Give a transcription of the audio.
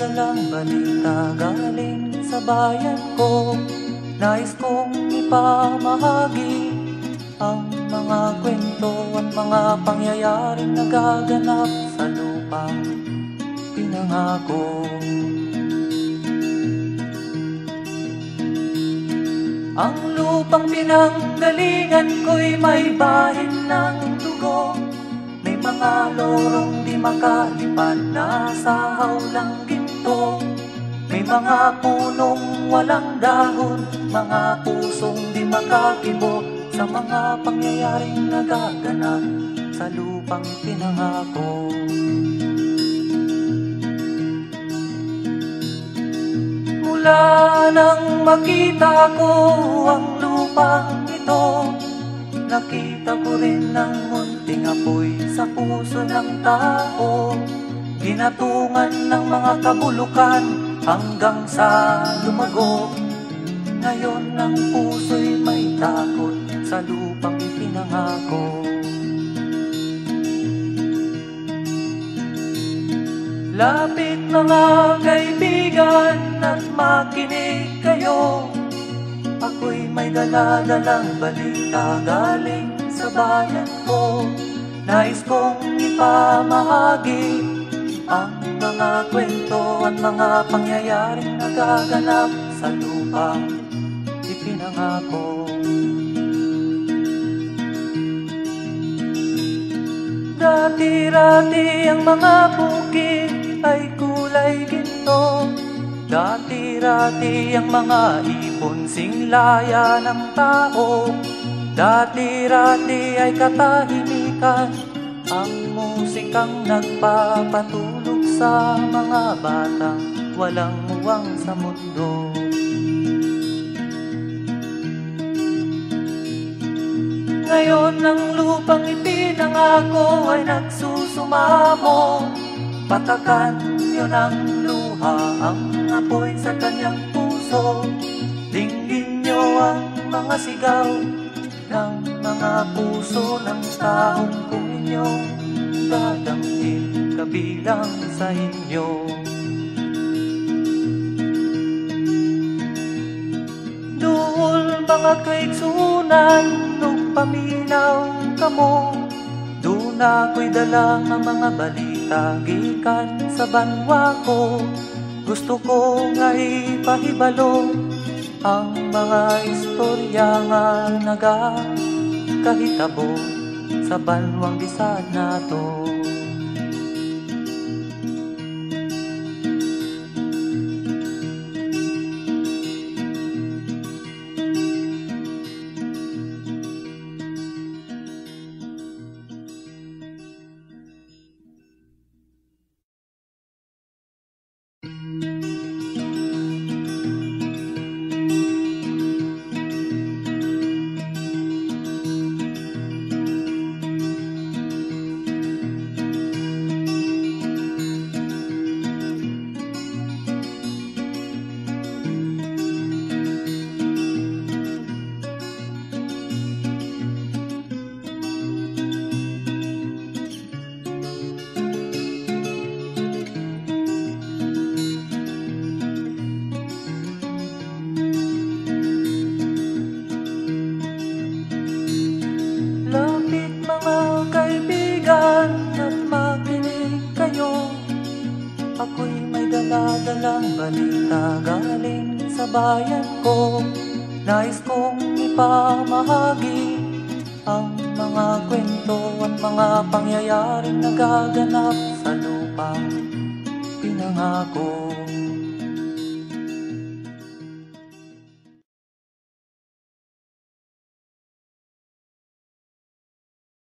Dala-dalang balita galing sa bayan ko. Nais kong ipamahagi ang mga kwento at mga pangyayaring nagaganap sa lupang pinangako. Ang lupang pinanggalingan ko'y may bahin ng dugo. May mga lorong di makalipad na sa hawlang ginto May mga punong walang dahon Mga pusong di makakibo Sa mga pangyayaring nagaganap sa lupang pinangako. Mula nang makita ko ang lupang ito Nakita ko rin ang munting apoy sa puso ng tao. Ginatungan ng mga kabulukan hanggang sa lumago. Ngayon ang puso'y may takot sa lupang ipinangako. Lapit mga kaibigan at makinig kayo. Ako'y may dala-dalang balita galing sa bayan ko. Nais kong ipamahagi ang mga kwento at mga pangyayaring nagaganap sa lupang ipinangako. Dati-rati ang mga bukid ay kulay ginto. Dati-rati ang mga ibon singlaya ng tao. Dati-rati ay katahimikan. Ang musikang nagpapatulog sa mga batang Walang muwang sa mundo. Ngayon ang lupang ipinangako ay nagsusumamo. Patakan niyo ng luha ang apoy sa kanyang puso. Dinggin niyo ang mga sigaw ng mga puso ng taong kung inyong dadamhin kabilang sa inyo. Duol mga kaigsunan nung paminaw kamo Doon ako'y dala ang mga balita gikan sa banwa ko. Gusto ko nga ipahibalo ang mga istorya nga nagakahitabo sa banwang bisad nato Lapit dala-dalang balita galing sa bayan ko. Nais kong ipamahagi ang mga kwento at mga pangyayaring nagaganap sa lupang pinangako